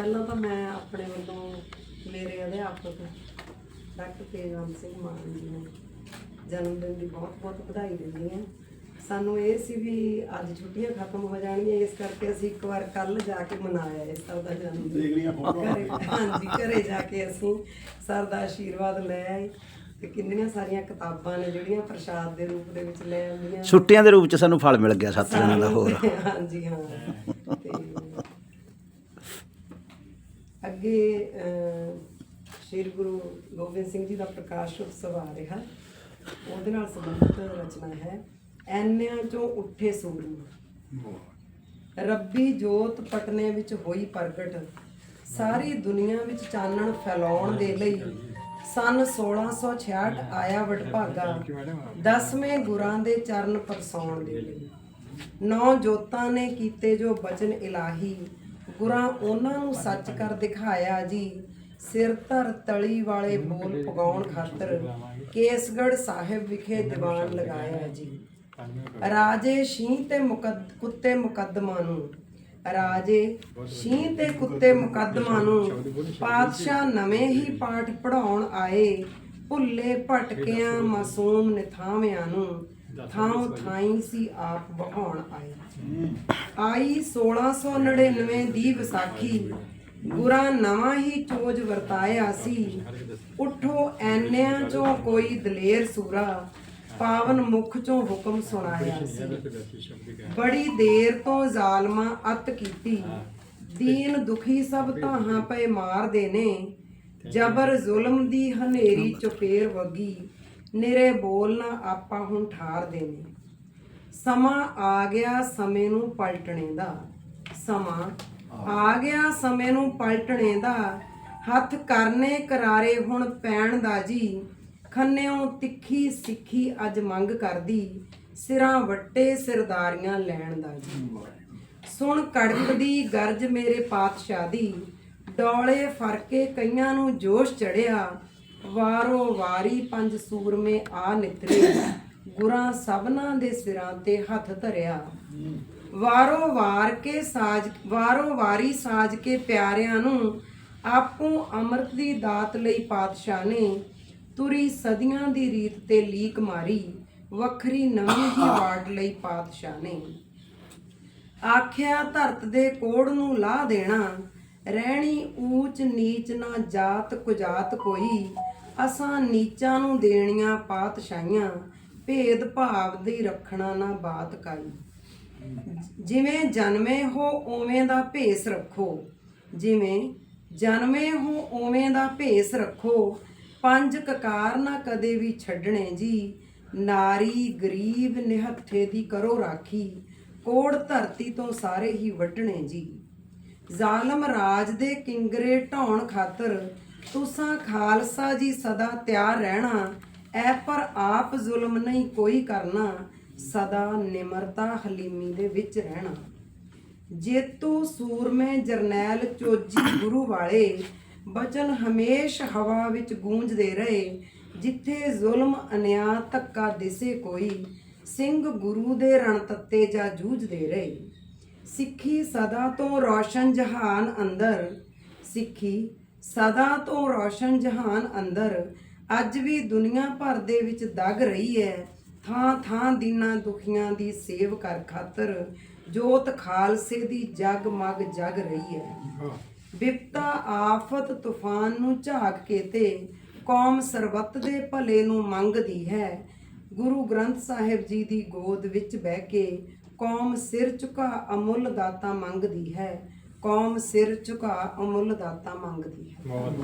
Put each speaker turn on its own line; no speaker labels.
ਪਹਿਲਾਂ ਤਾਂ ਮੈਂ ਆਪਣੇ ਵੱਲੋਂ ਮੇਰੇ ਅਧਿਆਪਕ ਡਾਕਟਰ ਤੇਜਵੰਤ ਸਿੰਘ ਮਾਨ ਜੀ ਨੂੰ ਜਨਮ ਦਿਨ ਦੀ ਬਹੁਤ ਬਹੁਤ ਵਧਾਈ ਦਿੰਦੀ ਹਾਂ। ਸਾਨੂੰ ਇਹ ਸੀ ਵੀ ਅੱਜ ਛੁੱਟੀਆਂ ਖਤਮ ਹੋ ਜਾਣਗੀਆਂ ਇਸ ਕਰਕੇ ਅਸੀਂ ਇੱਕ ਵਾਰ ਕੱਲ ਜਾ ਕੇ ਮਨਾਇਆ ਇਸ ਸਰ ਦਾ ਜਨਮ ਦਿਨ। ਹਾਂਜੀ ਘਰੇ ਜਾ ਕੇ ਅਸੀਂ ਸਰ ਦਾ ਆਸ਼ੀਰਵਾਦ ਲੈ ਆਏ ਤੇ ਕਿੰਨੀਆਂ ਸਾਰੀਆਂ ਕਿਤਾਬਾਂ ਨੇ ਜਿਹੜੀਆਂ ਪ੍ਰਸ਼ਾਦ ਦੇ ਰੂਪ ਦੇ ਵਿੱਚ ਲੈ ਆਉਂਦੀਆਂ।
ਛੁੱਟੀਆਂ ਦੇ ਰੂਪ ਚ ਸਾਨੂੰ ਫਲ ਮਿਲ ਗਿਆ ਸੱਤ ਦਿਨਾਂ ਦਾ ਹੋਰ।
ਹਾਂਜੀ ਹਾਂ ਤੇ ਅੱਗੇ ਸ਼੍ਰੀ ਗੁਰੂ ਗੋਬਿੰਦ ਸਿੰਘ ਜੀ ਦਾ ਪ੍ਰਕਾਸ਼ ਉਤਸਵ ਆ ਰਿਹਾ। ਉਹਦੇ ਨਾਲ ਸੰਬੰਧਿਤ ਰਚਨਾ ਹੈ ਐਨਿਆਂ ਚੋਂ ਉੱਠੇ ਸੂਰਮ ਰੱਬੀ ਜੋਤ ਪਟਨੇ ਵਿੱਚ ਹੋਈ ਪ੍ਰਗਟ। ਸਾਰੀ ਦੁਨੀਆ ਵਿੱਚ ਚਾਨਣ ਫੈਲਾਉਣ ਦੇ ਲਈ ਸਨ 1666 ਆਇਆ ਵਡਭਾਗਾ। ਦਸਵੇਂ ਗੁਰਾਂ ਦੇ ਚਰਨ ਪਰਸਾਉਣ ਦੇ ਲਈ। ਨੌ ਜੋਤਾਂ ਨੇ ਕੀਤੇ ਜੋ ਬਚਨ ਇਲਾਹੀ। ਗੁਰਾਂ ਉਹਨਾਂ ਨੂੰ ਸੱਚ ਕਰ ਦਿਖਾਇਆ ਜੀ। ਸਿਰ ਧਰ ਤਲੀ ਵਾਲੇ ਬੋਲ ਪਗਾਉਣ ਖਾਤਰ ਕੇਸਗੜ ਸਾਹਿਬ ਵਿਖੇ ਦੀਵਾਨ ਲਗਾਇਆ ਜੀ। ਰਾਜੇ ਸ਼ੀਂ ਤੇ ਮੁਕੱਦ, ਕੁੱਤੇ ਮੁਕੱਦਮਾ ਨੂੰ। ਰਾਜੇ ਸ਼ੀਂ ਤੇ ਕੁੱਤੇ ਮੁਕੱਦਮਾ ਨੂੰ ਪਾਤਸ਼ਾਹ ਨਵੇਂ ਹੀ ਪਾਠ ਪੜਾਉਣ ਆਏ। ਭੁੱਲੇ ਭਟਕਿਆਂ ਮਾਸੂਮ ਨਿਥਾਵਿਆਂ ਨੂੰ। ਥਾਂ ਥਾਈ ਸੀ ਆਪ ਬਹਾਉਣ ਆਏ। ਆਈ 1699 ਦੀ ਵਿਸਾਖੀ। ਗੁਰਾਂ ਨਵਾਂ ਹੀ ਚੋਜ ਵਰਤਾਇਆ ਸੀ। ਉਠੋ ਐਨਿਆਂ ਚੋਂ ਕੋਈ ਦਲੇਰ ਸੂਰਾ। ਪਾਵਨ ਮੁਖ ਚੋਂ ਹੁਕਮ ਸੁਣਾਇਆ ਸੀ। ਬੜੀ ਦੇਰ ਤੋਂ ਜ਼ਾਲਮਾਂ ਅਤ ਕੀਤੀ। ਦੀਨ ਦੁਖੀ ਸਭ ਤਾਹਾਂ ਪਏ ਮਾਰਦੇ ਨੇ। ਜਬਰ ਜ਼ੁਲਮ ਦੀ ਹਨੇਰੀ ਚੁਪੇਰ ਵਗੀ। ਨਿਰੇ ਬੋਲਣਾ ਆਪਾ ਹੁਣ ਠਾਰਦੇ ਨੇ ਸਮਾਂ ਆ ਗਿਆ ਸਮੇਂ ਨੂੰ ਪਲਟਣੇ ਦਾ। ਸਮਾਂ ਆ ਗਿਆ ਸਮੇਂ ਨੂੰ ਪਲਟਣੇ ਦਾ। ਹੱਥ ਕਰਨੇ ਕਰਾਰੇ ਹੁਣ ਪੈਣ ਦਾ ਜੀ। ਖੰਨਿਓ ਤਿੱਖੀ ਸਿੱਖੀ ਅੱਜ ਮੰਗ ਕਰਦੀ। ਸਿਰਾਂ ਵੱਟੇ ਸਿਰਦਾਰੀਆਂ ਲੈਣ ਦਾ ਜੀ। ਸੁਣ ਕੜਕਦੀ ਗਰਜ ਮੇਰੇ ਪਾਤਸ਼ਾਹ ਦੀ। ਡੋਲੇ ਫਰਕੇ ਕਈਆਂ ਨੂੰ ਜੋਸ਼ ਚੜਿਆ। ਵਾਰੋ ਵਾਰੀ ਪੰਜ ਸੂਰਮੇ ਆ ਨਿਤਰੇ। ਗੁਰਾਂ ਸਭਨਾਂ ਦੇ ਸਿਰਾਂ ਤੇ ਹੱਥ ਧਰਿਆ। ਵਾਰੋ ਵਾਰ ਕੇ ਸਾਜ, ਵਾਰੋ ਵਾਰੀ ਸਾਜ ਕੇ ਪਿਆਰਿਆਂ ਨੂੰ ਆਪੂ ਅੰਮ੍ਰਿਤ ਦੀ ਦਾਤ ਲਈ ਪਾਤਸ਼ਾਹ ਨੇ ਤੁਰੀ ਸਦੀਆਂ ਦੀ ਰੀਤ ਤੇ ਲੀਕ ਮਾਰੀ। ਵੱਖਰੀ ਨਵੀਂ ਹੀ ਵਾਰਡ ਲਈ ਪਾਤਸ਼ਾਹ ਨੇ। ਆਖਿਆ, ਧਰਤ ਦੇ ਕੋੜ ਨੂੰ ਲਾਹ ਦੇਣਾ। ਰਹਿਣੀ ਊਚ ਨੀਚ ਨਾ ਜਾਤ ਕੁਜਾਤ ਕੋਈ। ਅਸਾਂ ਨੀਚਾਂ ਨੂੰ ਦੇਣੀਆਂ ਪਾਤਸ਼ਾਹੀਆਂ, ਭੇਦ ਭਾਵ ਦੀ ਰੱਖਣਾ ਨਾ ਬਾਤ ਕਾਈ। ਜਿਵੇਂ ਜਨਮੇ ਹੋ ਓਵੇਂ ਦਾ ਭੇਸ ਰੱਖੋ, ਜਿਵੇਂ ਜਨਮੇ ਹੋ ਓਵੇਂ ਦਾ ਭੇਸ ਰੱਖੋ, ਪੰਜ ਕਕਾਰ ਨਾ ਕਦੇ ਵੀ ਛੱਡਣੇ ਜੀ, ਨਾਰੀ ਗਰੀਬ ਨਿਹੱਥੇ ਦੀ ਕਰੋ ਰਾਖੀ, ਕੋੜ ਧਰਤੀ ਤੋਂ ਸਾਰੇ ਹੀ ਵੱਢਣੇ ਜੀ। ਜ਼ਾਲਮ ਰਾਜ ਦੇ ਕਿੰਗਰੇ ਢਾਉਣ ਖਾਤਰ ਤੁਸਾਂ ਖਾਲਸਾ ਜੀ ਸਦਾ ਤਿਆਰ ਰਹਿਣਾ, ਐ ਪਰ ਆਪ ਜ਼ੁਲਮ ਨਹੀਂ ਕੋਈ ਕਰਨਾ, ਸਦਾ ਨਿਮਰਤਾ ਹਲੀਮੀ ਦੇ ਵਿੱਚ ਰਹਿਣਾ। ਜੇਤੂ ਸੂਰਮੇ ਜਰਨੈਲ ਚੋਜੀ ਗੁਰੂ ਵਾਲੇ, ਬਚਨ ਹਮੇਸ਼ ਹਵਾ ਵਿੱਚ ਗੂੰਜਦੇ ਰਹੇ, ਜਿੱਥੇ ਜ਼ੁਲਮ ਅਨਿਆ ਧੱਕਾ ਦਿਸੇ ਕੋਈ, ਸਿੰਘ ਗੁਰੂ ਦੇ ਰਣ ਤੱਤੇ ਜਾ ਜੂਝਦੇ ਰਹੇ। ਸਿੱਖੀ ਸਦਾ ਤੋਂ ਰੌਸ਼ਨ ਜਹਾਨ ਅੰਦਰ, ਸਿੱਖੀ ਸਦਾ ਤੋਂ ਰੌਸ਼ਨ ਜਹਾਨ ਅੰਦਰ ਅੱਜ ਵੀ ਦੁਨੀਆ ਭਰ ਦੇ ਵਿੱਚ ਦਗ ਰਹੀ ਹੈ ਥਾਂ ਥਾਂ ਦੀਨਾਂ ਦੁਖੀਆਂ ਦੀ ਸੇਵ ਕਰ ਖਾਤਰ ਜੋਤ ਖਾਲਸੇ ਦੀ ਜਗ ਮਗ ਜਗ ਰਹੀ ਹੈ। ਵਿਪਤਾ ਆਫਤ ਤੂਫਾਨ ਨੂੰ ਝਾਕ ਕੇ ਤੇ ਕੌਮ ਸਰਬੱਤ ਦੇ ਭਲੇ ਨੂੰ ਮੰਗਦੀ ਹੈ। ਗੁਰੂ ਗ੍ਰੰਥ ਸਾਹਿਬ ਜੀ ਦੀ ਗੋਦ ਵਿੱਚ ਬਹਿ ਕੇ ਕੌਮ ਸਿਰ ਝੁਕਾ ਅਮੁੱਲ ਦਾਤਾ ਮੰਗਦੀ ਹੈ। ਕੌਮ ਸਿਰ ਝੁਕਾ ਅਮੁੱਲ ਦਾਤਾ ਮੰਗਦੀ ਹੈ।